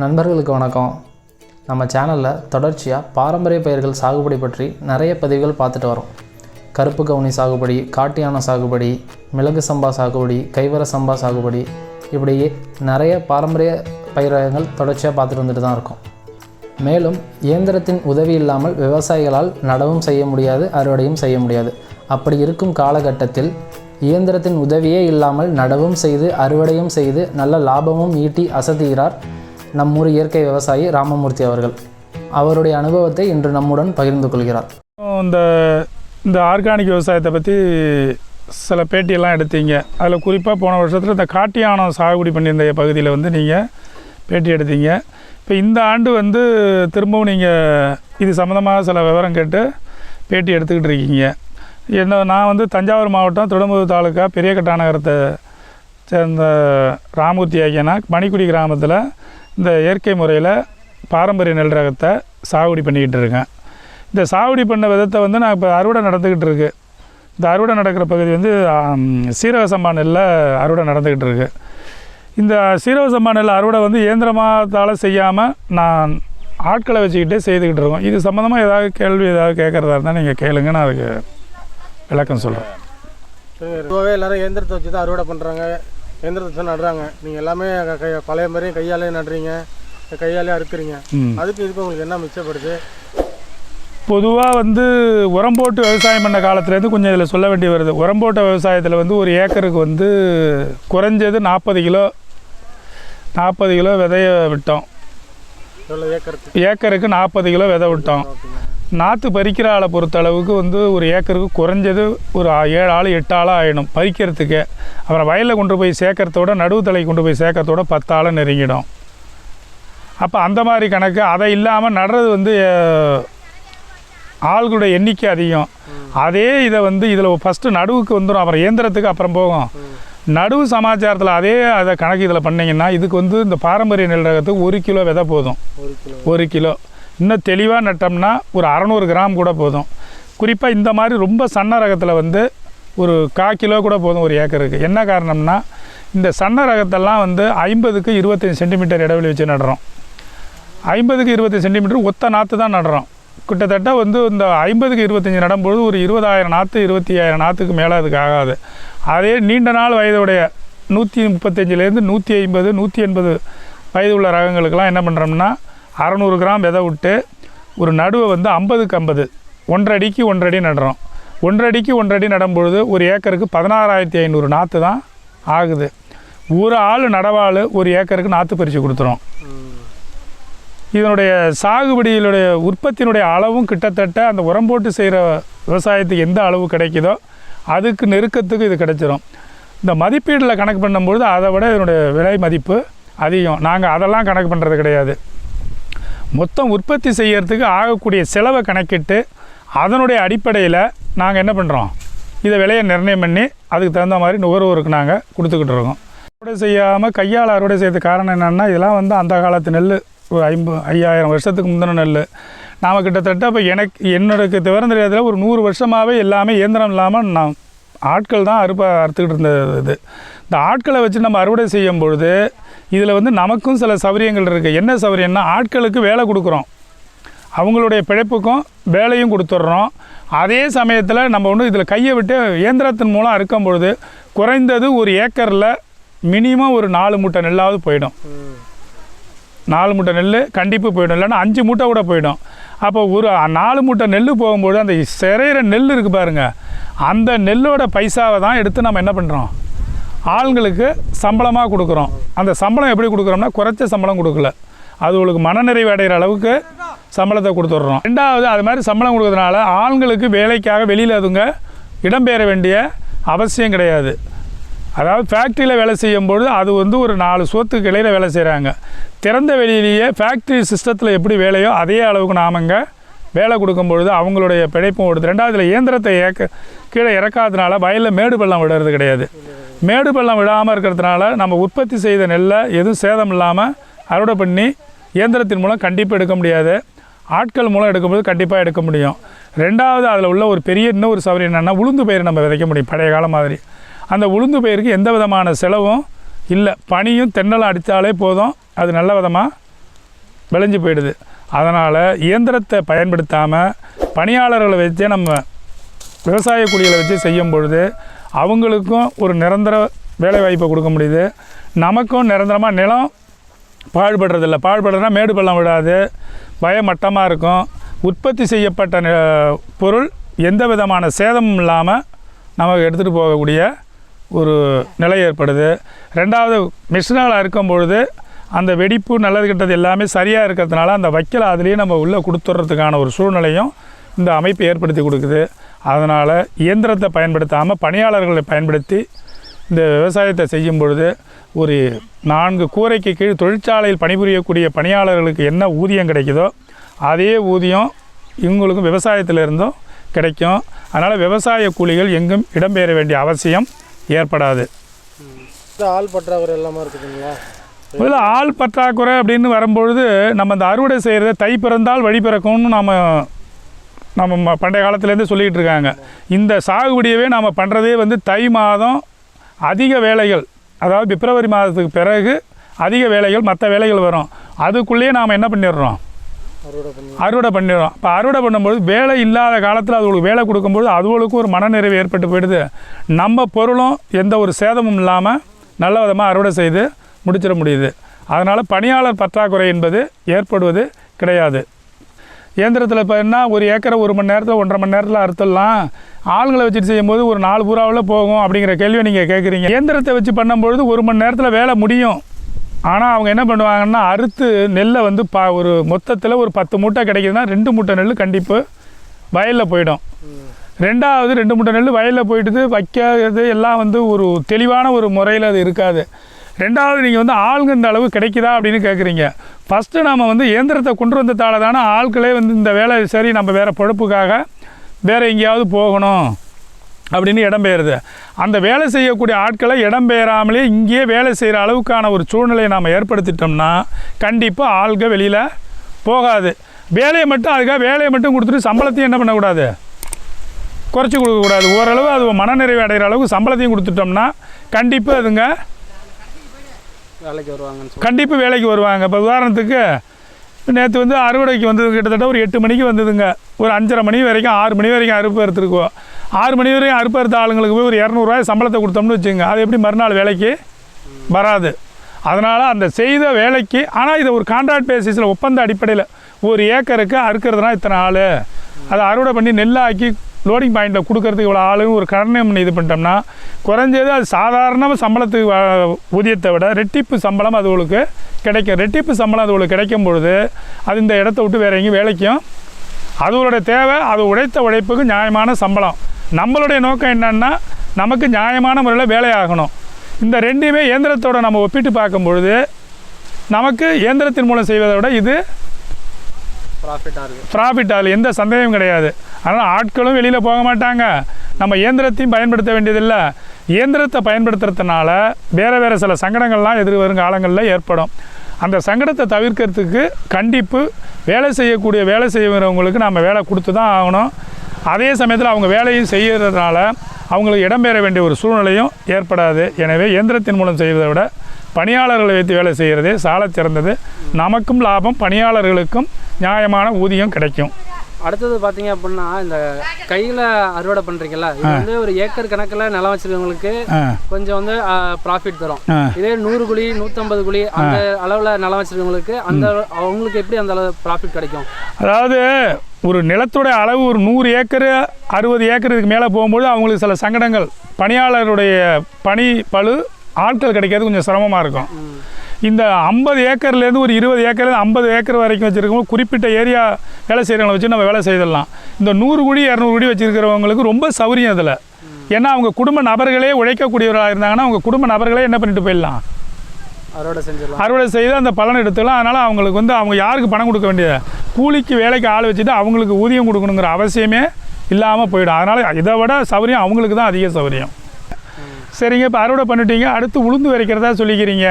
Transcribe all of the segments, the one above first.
நண்பர்களுக்கு வணக்கம். நம்ம சேனலில் தொடர்ச்சியாக பாரம்பரிய பயிர்கள் சாகுபடி பற்றி நிறைய பதிவுகள் பார்த்துட்டு வரோம். கருப்பு கவுனி சாகுபடி காட்டியான சாகுபடி மிளகு சம்பா சாகுபடி கைவர சம்பா சாகுபடி இப்படி நிறைய பாரம்பரிய பயிரகங்கள் தொடர்ச்சியாக பார்த்துட்டு வந்துட்டு தான் இருக்கும். மேலும் இயந்திரத்தின் உதவி இல்லாமல் விவசாயிகளால் நடவும் செய்ய முடியாது அறுவடையும் செய்ய முடியாது. அப்படி இருக்கும் காலகட்டத்தில் இயந்திரத்தின் உதவியே இல்லாமல் நடவும் செய்து அறுவடையும் செய்து நல்ல லாபமும் ஈட்டி அசதிகிறார் நம்மூர் இயற்கை விவசாயி ராமமூர்த்தி அவர்கள். அவருடைய அனுபவத்தை இன்று நம்முடன் பகிர்ந்து கொள்கிறார். இந்த இந்த ஆர்கானிக் விவசாயத்தை பற்றி சில பேட்டியெல்லாம் எடுத்தீங்க. அதில் குறிப்பாக போன வருஷத்தில் இந்த காட்டியானம் சாகுபடி பண்ணியிருந்த பகுதியில் வந்து நீங்கள் பேட்டி எடுத்தீங்க. இப்போ இந்த ஆண்டு வந்து திரும்பவும் நீங்கள் இது சம்மந்தமாக சில விவரம் கேட்டு பேட்டி எடுத்துக்கிட்டு இருக்கீங்க. என்ன நான் வந்து தஞ்சாவூர் மாவட்டம் திருடம்பூர் தாலுக்கா பெரியகட்டா நகரத்தை சேர்ந்த ராமூர்த்தி ஐயனா மணிக்குடி கிராமத்தில் இந்த இயற்கை முறையில் பாரம்பரிய நெல் ரகத்தை சாகுபடி பண்ணிக்கிட்டு இருக்கேன். இந்த சாகுபடி பண்ண விதத்தை வந்து நான் இப்போ அறுவடை நடந்துக்கிட்டு இருக்கு. இந்த அறுவடை நடக்கிற பகுதி வந்து சீரக சம்பா நெல்லில் அறுவடை நடந்துக்கிட்டு இருக்கு. இந்த சீரக சம்பா நெல் அறுவடை வந்து இயந்திரமாத்தால் செய்யாமல் நான் ஆட்களை வச்சுக்கிட்டே செய்துக்கிட்டு இருக்கோம். இது சம்மந்தமாக ஏதாவது கேள்வி ஏதாவது கேட்குறதா இருந்தால் நீங்கள் கேளுங்க. நான் அதுக்கு விளக்கம் சொல்கிறேன் பொதுவாகவே எல்லாரும் இயந்திரத்தை வச்சு தான் அறுவடை பண்ணுறாங்க இயந்திரத்தை வச்சு நடுறாங்க. நீங்கள் எல்லாமே பழைய மாதிரி கையாலே நடுறீங்க. கையாலே அறுக்குறீங்க. அதுக்கு இதுக்கு உங்களுக்கு என்ன மிச்சப்படுது? பொதுவாக வந்து உரம் போட்டு விவசாயம் பண்ண காலத்துலேருந்து கொஞ்சம் இதில் சொல்ல வேண்டி வருது. உரம் போட்ட விவசாயத்தில் வந்து ஒரு ஏக்கருக்கு வந்து குறைஞ்சது நாற்பது கிலோ நாற்பது கிலோ விதைய விட்டோம். ஏக்கருக்கு? ஏக்கருக்கு நாற்பது கிலோ விதை விட்டோம். நாற்று பறிக்கிற ஆளை பொறுத்த அளவுக்கு வந்து ஒரு ஏக்கருக்கு குறைஞ்சது ஒரு ஏழு ஆள் எட்டு ஆளாக ஆகிடும் பறிக்கிறதுக்கே. அப்புறம் வயலில் கொண்டு போய் சேர்க்கறதோட நடுவு தலை கொண்டு போய் சேர்க்கறதோட பத்து ஆளை நெருங்கிடும். அப்போ அந்த மாதிரி கணக்கு அதை இல்லாமல் நடுறது வந்து அஹ், ஆள்களுடைய எண்ணிக்கை அதிகம். அதே இதை வந்து இதில் ஃபஸ்ட்டு நடுவுக்கு வந்துடும் அப்புறம் இயந்திரத்துக்கு அப்புறம் போகும். நடுவு சமாச்சாரத்தில் அதே அதை கணக்கு இதில் பண்ணிங்கன்னா இதுக்கு வந்து இந்த பாரம்பரிய நெல் ரகத்துக்கு ஒரு கிலோ விதை போதும். ஒரு கிலோ. இன்னும் தெளிவாக நட்டோம்னா ஒரு அறநூறு கிராம் கூட போதும். குறிப்பாக இந்த மாதிரி ரொம்ப சன்ன ரகத்தில் வந்து ஒரு கா கிலோ கூட போதும் ஒரு ஏக்கருக்கு. என்ன காரணம்னா இந்த சன்ன ரகத்தெல்லாம் வந்து ஐம்பதுக்கு இருபத்தஞ்சி சென்டிமீட்டர் இடைவெளி வச்சு நடுறோம். ஐம்பதுக்கு இருபத்தஞ்சி சென்டிமீட்டர் ஒத்த நாற்று தான் நடுறோம். கிட்டத்தட்ட வந்து இந்த ஐம்பதுக்கு இருபத்தஞ்சி நடும்பொழுது ஒரு இருபதாயிரம் நாற்று இருபத்தி ஆயிரம் நாற்றுக்கு மேலே அதுக்கு ஆகாது. அதே நீண்ட நாள் வயதுடைய நூற்றி முப்பத்தஞ்சிலேருந்து நூற்றி ஐம்பது நூற்றி எண்பது வயது உள்ள ரகங்களுக்கெல்லாம் என்ன பண்ணுறோம்னா அறநூறு கிராம் விதை விட்டு ஒரு நடுவை வந்து ஐம்பதுக்கு ஐம்பது. ஒன்றரை அடிக்கு ஒன்றரை நடுறோம். ஒன்றரை அடிக்கு நடும்பொழுது ஒரு ஏக்கருக்கு பதினாறாயிரத்தி ஐநூறு நாற்று தான் ஆகுது. ஒரு ஆள் நடவாள் ஒரு ஏக்கருக்கு நாற்று பறித்து கொடுத்துரும் இதனுடைய சாகுபடியினுடைய உற்பத்தியினுடைய அளவும் கிட்டத்தட்ட அந்த உரம் போட்டு செய்கிற விவசாயத்துக்கு எந்த அளவு கிடைக்குதோ அதுக்கு நெருக்கத்துக்கு இது கிடைச்சிரும். இந்த மதிப்பீடில் கணக்கு பண்ணும்பொழுது அதை விட இதனுடைய விலை மதிப்பு அதிகம். நாங்கள் அதெல்லாம் கணக்கு பண்ணுறது கிடையாது. மொத்தம் உற்பத்தி செய்கிறதுக்கு ஆகக்கூடிய செலவை கணக்கிட்டு அதனுடைய அடிப்படையில் நாங்கள் என்ன பண்ணுறோம் இதை விலையை நிர்ணயம் பண்ணி அதுக்கு தகுந்த மாதிரி நுகர்வோருக்கு நாங்கள் கொடுத்துக்கிட்டு இருக்கோம். அறுவடை செய்யாமல் கையால் அறுவடை செய்யறதுக்கு காரணம் என்னென்னா இதெல்லாம் வந்து அந்த காலத்து நெல் ஒரு ஐம்பது ஐயாயிரம் வருஷத்துக்கு முந்தின நெல் நாம் கிட்டத்தட்ட இப்போ எனக்கு என்னோடக்கு விவரம் தெரியாததில் ஒரு நூறு வருஷமாகவே எல்லாமே இயந்திரம் இல்லாமல் நான் ஆட்கள் தான் அறுப்ப அறுத்துக்கிட்டு இருந்தது இது. இந்த ஆட்களை வச்சு நம்ம அறுவடை செய்யும் பொழுது இதில் வந்து நமக்கும் சில சௌகரியங்கள் இருக்குது என்ன சௌகரியம்னா ஆட்களுக்கு வேலை கொடுக்குறோம். அவங்களுடைய பிழைப்புக்கும் வேலையும் கொடுத்துட்றோம். அதே சமயத்தில் நம்ம ஒன்று இதில் கையை விட்டு இயந்திரத்தின் மூலம் அறுக்கும் பொழுது குறைந்தது ஒரு ஏக்கரில் மினிமம் ஒரு நாலு மூட்டை நெல்லாவது போயிடும். நாலு மூட்டை நெல் கண்டிப்பாக போயிடும். இல்லைன்னா அஞ்சு மூட்டை கூட போயிடும். அப்போ ஒரு நாலு மூட்டை நெல் போகும்போது அந்த சிறையிற நெல் இருக்குது பாருங்க. அந்த நெல்லோட பைசாவை தான் எடுத்து நம்ம என்ன பண்ணுறோம் ஆளுங்களுக்கு சம்பளமாக கொடுக்குறோம். அந்த சம்பளம் எப்படி கொடுக்குறோம்னா குறைச்ச சம்பளம் கொடுக்கல. அது உங்களுக்கு மனநிறைவு அடைகிற அளவுக்கு சம்பளத்தை கொடுத்துட்றோம். ரெண்டாவது அது மாதிரி சம்பளம் கொடுக்கறதுனால ஆண்களுக்கு வேலைக்காக வெளியில் அதுங்க இடம்பெயர வேண்டிய அவசியம் கிடையாது. அதாவது ஃபேக்ட்ரியில் வேலை செய்யும்பொழுது அது வந்து ஒரு நாலு சோத்துக்கு இடையில வேலை செய்கிறாங்க திறந்த வெளியிலேயே ஃபேக்ட்ரி சிஸ்டத்தில் எப்படி வேலையோ அதே அளவுக்கு நாமங்க வேலை கொடுக்கும்பொழுது அவங்களுடைய பிழைப்பும் ஓடுது. ரெண்டாவது இயந்திரத்தை ஏக்க கீழே இறக்காததுனால வயலில் மேடு பள்ளம் விடுறது கிடையாது. மேடு பள்ளம் விழாமல் இருக்கிறதுனால நம்ம உற்பத்தி செய்த நெல்லை எதுவும் சேதம் இல்லாமல் அறுவடை பண்ணி இயந்திரத்தின் மூலம் கண்டிப்பாக எடுக்க முடியாது. ஆட்கள் மூலம் எடுக்கும்போது கண்டிப்பாக எடுக்க முடியும். ரெண்டாவது அதில் உள்ள ஒரு பெரிய இன்னொரு சவரி என்னென்னா உளுந்து பயிர் நம்ம விதைக்க முடியும். பழைய காலம் மாதிரி. அந்த உளுந்து பயிருக்கு எந்த விதமான செலவும் இல்லை. பனியும் தென்னலும் அடித்தாலே போதும். அது நல்ல விதமாக விளைஞ்சு போயிடுது. அதனால் இயந்திரத்தை பயன்படுத்தாமல் பணியாளர்களை வச்சே நம்ம விவசாய குழிகளை வச்சு செய்யும் பொழுது அவங்களுக்கும் ஒரு நிரந்தர வேலைவாய்ப்பை கொடுக்க முடியுது. நமக்கும் நிரந்தரமாக நிலம் பாழ்படுறதில்ல. பாழ்படுறதுனா மேடு பள்ளம் விடாது. பயமட்டமாக இருக்கும். உற்பத்தி செய்யப்பட்ட பொருள் எந்த விதமான சேதமும் இல்லாமல் நமக்கு எடுத்துகிட்டு போகக்கூடிய ஒரு நிலை ஏற்படுது. ரெண்டாவது மிஷினால் அறுக்கும் பொழுது அந்த வெடிப்பு நல்லது கெட்டது எல்லாமே சரியாக இருக்கிறதுனால அந்த வைக்கல அதுலேயே நம்ம உள்ளே கொடுத்துட்றதுக்கான ஒரு சூழ்நிலையும் இந்த அமைப்பு ஏற்படுத்தி கொடுக்குது. அதனால் இயந்திரத்தை பயன்படுத்தாமல் பணியாளர்களை பயன்படுத்தி இந்த விவசாயத்தை செய்யும் பொழுது ஒரு நான்கு கூரைக்கு கீழ் தொழிற்சாலையில் பணிபுரியக்கூடிய பணியாளர்களுக்கு என்ன ஊதியம் கிடைக்குதோ அதே ஊதியம் இவங்களுக்கும் விவசாயத்தில் இருந்தும் கிடைக்கும். அதனால் விவசாய கூலிகள் எங்கும் இடம்பெயர வேண்டிய அவசியம் ஏற்படாது. ஆள் பற்றாக்குறை எல்லாமே இருக்குதுங்களா? முதல்ல ஆள் பற்றாக்குறை அப்படின்னு வரும்பொழுது நம்ம இந்த அறுவடை செய்கிறத தை பிறந்தால் வழி பிறக்கும்னு நம்ம நம்ம பண்டைய காலத்துலேருந்து சொல்லிக்கிட்டு இருக்காங்க. இந்த சாகுபடியவே நாம் பண்ணுறதே வந்து தை மாதம் அதிக வேலைகள் அதாவது பிப்ரவரி மாதத்துக்கு பிறகு அதிக வேலைகள் மற்ற வேலைகள் வரும். அதுக்குள்ளேயே நாம் என்ன பண்ணிடுறோம்? அறுவடை பண்ணி அறுவடை பண்ணிடுறோம். இப்போ அறுவடை பண்ணும்போது வேலை இல்லாத காலத்தில் அதுகளுக்கு வேலை கொடுக்கும்போது அதுகளுக்கும் ஒரு மனநிறைவு ஏற்பட்டு போயிடுது. நம்ம பொருளும் எந்த ஒரு சேதமும் இல்லாமல் நல்ல விதமாக அறுவடை செய்து முடிச்சிட முடியுது. அதனால் பணியாளர் பற்றாக்குறை என்பது ஏற்படுவது கிடையாது. இயந்திரத்தில் இப்போ என்ன ஒரு ஏக்கரை ஒரு மணி நேரத்தில் ஒன்றரை மணி நேரத்தில் அறுத்துடலாம். ஆளுங்களை வச்சுட்டு செய்யும்போது ஒரு நாலு பூராவில் போகும் அப்படிங்கிற கேள்வியை நீங்கள் கேட்குறீங்க இயந்திரத்தை வச்சு பண்ணும்பொழுது ஒரு மணி நேரத்தில் வேலை முடியும். ஆனால் அவங்க என்ன பண்ணுவாங்கன்னா அறுத்து நெல்லை வந்து பா ஒரு மொத்தத்தில் ஒரு பத்து மூட்டை கிடைக்குதுன்னா ரெண்டு மூட்டை நெல் கண்டிப்பு வயலில் போயிடும். ரெண்டாவது ரெண்டு மூட்டை நெல் வயலில் போயிட்டு வைக்கிறது எல்லாம் வந்து ஒரு தெளிவான ஒரு முறையில் அது இருக்காது. ரெண்டாவது நீங்கள் வந்து ஆளுங்க இந்த அளவு கிடைக்குதா அப்படின்னு கேட்குறீங்க ஃபஸ்ட்டு நாம் வந்து இயந்திரத்தை கொண்டு வந்ததால தானே ஆட்களே வந்து இந்த வேலை சரி நம்ம வேறு பொழப்புக்காக வேறு எங்கேயாவது போகணும் அப்படின்னு இடம்பெயருது அந்த வேலை செய்யக்கூடிய ஆட்களை இடம்பெயராமலே இங்கேயே வேலை செய்கிற அளவுக்கான ஒரு சூழ்நிலையை நாம் ஏற்படுத்திட்டோம்னா கண்டிப்பாக ஆள்க வெளியில் போகாது. வேலையை மட்டும் அதுக்காக வேலையை மட்டும் கொடுத்துட்டு சம்பளத்தையும் என்ன பண்ணக்கூடாது? குறைச்சி கொடுக்கக்கூடாது. ஓரளவு அது மனநிறைவு அடைகிற அளவுக்கு சம்பளத்தையும் கொடுத்துட்டோம்னா கண்டிப்பாக அதுங்க வேலைக்கு வருவாங்கன்னு கண்டிப்பாக வேலைக்கு வருவாங்க. இப்போ உதாரணத்துக்கு நேற்று வந்து அறுவடைக்கு வந்தது கிட்டத்தட்ட ஒரு எட்டு மணிக்கு வந்ததுங்க. ஒரு அஞ்சரை மணி வரைக்கும் ஆறு மணி வரைக்கும் அறுப்பு அறுத்துருக்கோம் ஆறு மணி வரைக்கும் அறுப்பு அறுத்த ஆளுங்களுக்கு போய் ஒரு இரநூறுவாய் சம்பளத்தை கொடுத்தோம்னு வச்சுங்க அது எப்படி மறுநாள் வேலைக்கு வராது. அதனால் அந்த செய்த வேலைக்கு ஆனால் இதை ஒரு கான்ட்ராக்ட் பேசிஸில் ஒப்பந்த அடிப்படையில் ஒரு ஏக்கருக்கு அறுக்கிறதுனா இத்தனை ஆள். அதை அறுவடை பண்ணி நெல்லாக்கி லோடிங் பாயிண்ட்டில் கொடுக்கறதுக்கு இவ்வளோ ஆளுங்க ஒரு கடனை இது பண்ணிட்டோம்னா குறைஞ்சது அது சாதாரண சம்பளத்துக்கு ஊதியத்தை விட ரெட்டிப்பு சம்பளம் அதுகளுக்கு கிடைக்கும். ரெட்டிப்பு சம்பளம் அதுகளுக்கு கிடைக்கும் பொழுது அது இந்த இடத்த விட்டு வேற எங்கேயும் வேலைக்கும் அதுகளுடைய தேவை அது உழைத்த உழைப்புக்கு நியாயமான சம்பளம். நம்மளுடைய நோக்கம் என்னன்னா நமக்கு நியாயமான முறையில் வேலையாகணும் இந்த ரெண்டையுமே இயந்திரத்தோட நம்ம ஒப்பிட்டு பார்க்கும் பொழுது நமக்கு இயந்திரத்தின் மூலம் செய்வதை விட இது ப்ராஃபிட் ஆகுது. எந்த சந்தேகமும் கிடையாது. அதனால் ஆட்களும் வெளியில் போக மாட்டாங்க. நம்ம இயந்திரத்தையும் பயன்படுத்த வேண்டியதில்லை. இயந்திரத்தை பயன்படுத்துறதுனால வேறு வேறு சில சங்கடங்கள்லாம் எதிர் வரும் காலங்களில் ஏற்படும். அந்த சங்கடத்தை தவிர்க்கிறதுக்கு கண்டிப்பு வேலை செய்யக்கூடிய வேலை செய்கிறவங்களுக்கு நம்ம வேலை கொடுத்து தான் ஆகணும். அதே சமயத்தில் அவங்க வேலையும் செய்கிறதுனால அவங்களுக்கு இடம்பெற வேண்டிய ஒரு சூழ்நிலையும் ஏற்படாது. எனவே இயந்திரத்தின் மூலம் செய்வதை விட பணியாளர்களை வைத்து வேலை செய்கிறதே சாலச் சிறந்தது. நமக்கும் லாபம் பணியாளர்களுக்கும் நியாயமான ஊதியம் கிடைக்கும். அடுத்தது பார்த்தீங்க அப்படின்னா இந்த கையில் அறுவடை பண்ணுறீங்கல்ல இது வந்து ஒரு ஏக்கர் கணக்கில் நிலம் வச்சிருக்கவங்களுக்கு கொஞ்சம் வந்து ப்ராஃபிட் தரும். இதே நூறு குழி நூற்றம்பது குழி அந்த அளவில் நிலம் வச்சிருக்கவங்களுக்கு அந்த அவங்களுக்கு எப்படி அந்த அளவு ப்ராஃபிட் கிடைக்கும்? அதாவது ஒரு நிலத்தோட அளவு ஒரு நூறு ஏக்கர் அறுபது ஏக்கர் இதுக்கு மேலே போகும்போது அவங்களுக்கு சில சங்கடங்கள். பணியாளருடைய பணி பளு ஆட்கள் கிடைக்கிறது கொஞ்சம் சிரமமாக இருக்கும். இந்த ஐம்பது ஏக்கர்லேருந்து ஒரு இருபது ஏக்கர்லேருந்து ஐம்பது ஏக்கர் வரைக்கும் வச்சுருக்கோம் குறிப்பிட்ட ஏரியா வேலை செய்கிறவங்களை வச்சு நம்ம வேலை செய்திடலாம். இந்த நூறு குடி இரநூறு குடி வச்சுருக்கிறவங்களுக்கு ரொம்ப சௌரியம் அதில் ஏன்னா அவங்க குடும்ப நபர்களே உழைக்கக்கூடியவர்களாக இருந்தாங்கன்னா அவங்க குடும்ப நபர்களே என்ன பண்ணிட்டு போயிடலாம்? அறுவடை செஞ்சிடலாம். அறுவடை செய்து அந்த பலன் எடுத்துக்கலாம். அதனால் அவங்களுக்கு வந்து அவங்க யாருக்கு பணம் கொடுக்க வேண்டியது? கூலிக்கு வேலைக்கு ஆள் வச்சுட்டு அவங்களுக்கு ஊதியம் கொடுக்கணுங்கிற அவசியமே இல்லாமல் போயிடும். அதனால் இதை விட சௌகரியம் அவங்களுக்கு தான் அதிக சௌகரியம் சரிங்க இப்போ அறுவடை பண்ணிட்டீங்க. அடுத்து உளுந்து விதைக்கிறதா சொல்லிக்கிறீங்க.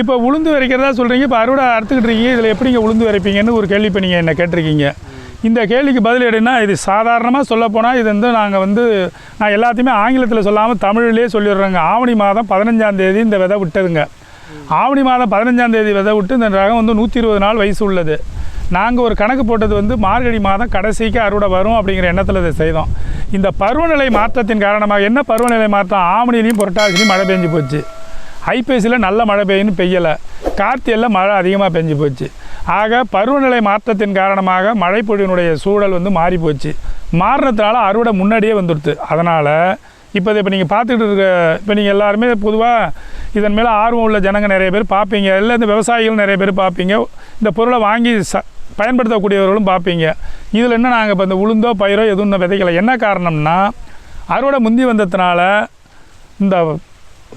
இப்போ உளுந்து விதைக்கிறதா சொல்கிறீங்க இப்போ அறுவடை அறுத்துக்கிட்டு இருக்கீங்க. இதில் எப்படிங்க உளுந்து விதைப்பீங்கன்னு ஒரு கேள்வி இப்போ நீங்கள் என்ன கேட்டிருக்கீங்க. இந்த கேள்விக்கு பதில் இது சாதாரணமாக சொல்லப்போனால் இது வந்து நாங்கள் வந்து நான் எல்லாத்தையுமே ஆங்கிலத்தில் சொல்லாமல் தமிழ்லேயே சொல்லிடுறோங்க. ஆவணி மாதம் பதினஞ்சாம் தேதி இந்த விதை விட்டதுங்க. ஆவணி மாதம் பதினஞ்சாம் தேதி விதை விட்டு இந்த ரகம் வந்து நூற்றி இருபது நாள் வயசு உள்ளது. நாங்கள் ஒரு கணக்கு போட்டது வந்து மார்கழி மாதம் கடைசிக்கு அறுவடை வரும் அப்படிங்கிற எண்ணத்தில் இதை செய்தோம். இந்த பருவநிலை மாற்றத்தின் காரணமாக என்ன பருவநிலை மாற்றம்? ஆவணிலையும் புரட்டாசிலையும் மழை பெஞ்சு போச்சு. ஐப்பேசியில் நல்ல மழை பெய்யுன்னு பெய்யலை. கார்த்தியில் மழை அதிகமாக பெஞ்சு போச்சு. ஆக பருவநிலை மாற்றத்தின் காரணமாக மழைப்பொழிவினுடைய சூழல் வந்து மாறி போச்சு மாறினதுனால அறுவடை முன்னாடியே வந்துடுது அதனால் இப்போ இப்போ நீங்கள் பார்த்துட்டு இருக்க இப்போ நீங்கள் எல்லாருமே பொதுவாக இதன் மேலே ஆர்வம் உள்ள ஜனங்கள் நிறைய பேர் பார்ப்பீங்க. இல்லை இந்த விவசாயிகள் நிறைய பேர் பார்ப்பீங்க. இந்த பொருளை வாங்கி ச பயன்படுத்தக்கூடியவர்களும் பார்ப்பீங்க. இதில் என்ன நாங்கள் இப்போ இந்த உளுந்தோ பயிரோ எதுவும் இன்னும் விதைக்கல. என்ன காரணம்னா அறுவடை முந்தி வந்ததுனால இந்த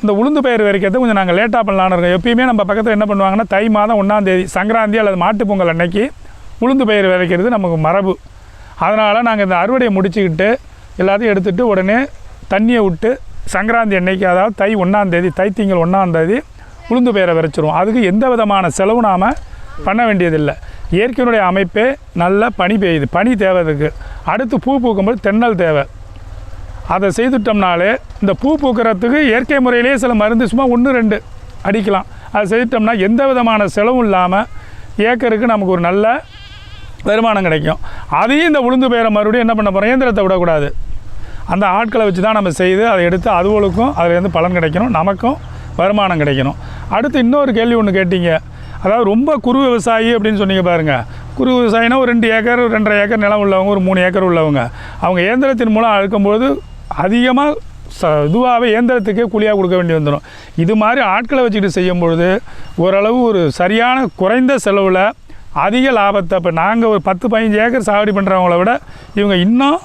இந்த உளுந்து பயிர் விதைக்கிறது கொஞ்சம் நாங்கள் லேட்டாக பண்ணலான்னு இருக்கோம். எப்பயுமே நம்ம பக்கத்தில் என்ன பண்ணுவாங்கன்னா தை மாதம் ஒன்றாந்தேதி சங்கராந்தி அல்லது மாட்டுப் பொங்கல் அன்னைக்கு உளுந்து பயிர் விதைக்கிறது நமக்கு மரபு. அதனால் நாங்கள் இந்த அறுவடையை முடிச்சுக்கிட்டு எல்லாத்தையும் எடுத்துகிட்டு உடனே தண்ணியை விட்டு சங்கராந்தி அன்னைக்கு அதாவது தை ஒன்றாந்தேதி தை திங்கள் ஒன்றாந்தேதி உளுந்து பயிரை விதைச்சிருவோம் அதுக்கு எந்த விதமான செலவும் நாம் பண்ண வேண்டியதில்லை. இயற்கையினுடைய அமைப்பே நல்ல பனி பெய்யுது. பனி தேவை அதுக்கு. அடுத்து பூ பூக்கும்போது தென்னல் தேவை. அதை செய்துட்டோம்னாலே இந்த பூ பூக்கிறதுக்கு இயற்கை முறையிலேயே சில மருந்து சும்மா ஒன்று ரெண்டு அடிக்கலாம். அதை செய்துட்டோம்னா எந்த விதமான செலவும் இல்லாமல் ஏக்கருக்கு நமக்கு ஒரு நல்ல வருமானம் கிடைக்கும். அதையும் இந்த உளுந்து பயிரை மறுபடியும் என்ன பண்ண போகிறோம் இயந்திரத்தை விடக்கூடாது. அந்த ஆட்களை வச்சு தான் நம்ம செய்து அதை எடுத்து அதுகளுக்கும் அதுலேருந்து பலன் கிடைக்கணும். நமக்கும் வருமானம் கிடைக்கணும். அடுத்து இன்னொரு கேள்வி ஒன்று கேட்டீங்க. அதாவது ரொம்ப குறு விவசாயி அப்படின்னு சொன்னீங்க பாருங்கள் குறு விவசாயினா ஒரு ரெண்டு ஏக்கர் ரெண்டரை ஏக்கர் நிலம் உள்ளவங்க ஒரு மூணு ஏக்கர் உள்ளவங்க. அவங்க இயந்திரத்தின் மூலம் அழுக்கும்போது அதிகமாக ச இதுவாகவே இயந்திரத்துக்கே கூலியாக கொடுக்க வேண்டி வந்துடும். இது மாதிரி ஆட்களை வச்சுக்கிட்டு செய்யும் பொழுது ஓரளவு ஒரு சரியான குறைந்த செலவில் அதிக லாபத்தை இப்போ நாங்கள் ஒரு பத்து பதினஞ்சு ஏக்கர் சாகுபடி பண்ணுறவங்கள விட இவங்க இன்னும்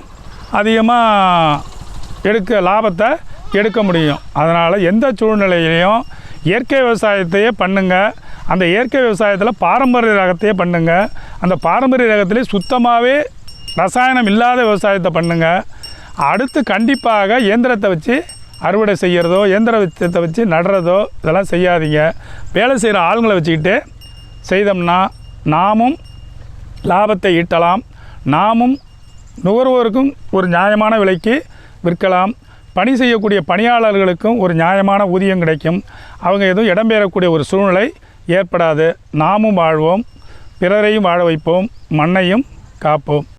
அதிகமாக எடுக்க லாபத்தை எடுக்க முடியும். அதனால் எந்த சூழ்நிலையிலையும் இயற்கை விவசாயத்தையே பண்ணுங்கள் அந்த இயற்கை விவசாயத்தில் பாரம்பரிய ரகத்தையே பண்ணுங்கள் அந்த பாரம்பரிய ரகத்திலே சுத்தமாகவே ரசாயனம் இல்லாத விவசாயத்தை பண்ணுங்கள் அடுத்து கண்டிப்பாக இயந்திரத்தை வச்சு அறுவடை செய்கிறதோ இயந்திரத்தை வச்சு நடுறதோ இதெல்லாம் செய்யாதீங்க. வேலை செய்கிற ஆளுங்களை வச்சுக்கிட்டு செய்தோம்னா நாமும் லாபத்தை ஈட்டலாம். நாமும் நுகர்வோருக்கும் ஒரு நியாயமான விலைக்கு விற்கலாம். பணி செய்யக்கூடிய பணியாளர்களுக்கும் ஒரு நியாயமான ஊதியம் கிடைக்கும். அவங்க எதுவும் இடம்பெறக்கூடிய ஒரு சூழ்நிலை ஏற்படாது. நாமும் வாழ்வோம். பிறரையும் வாழ வைப்போம். மண்ணையும் காப்போம்.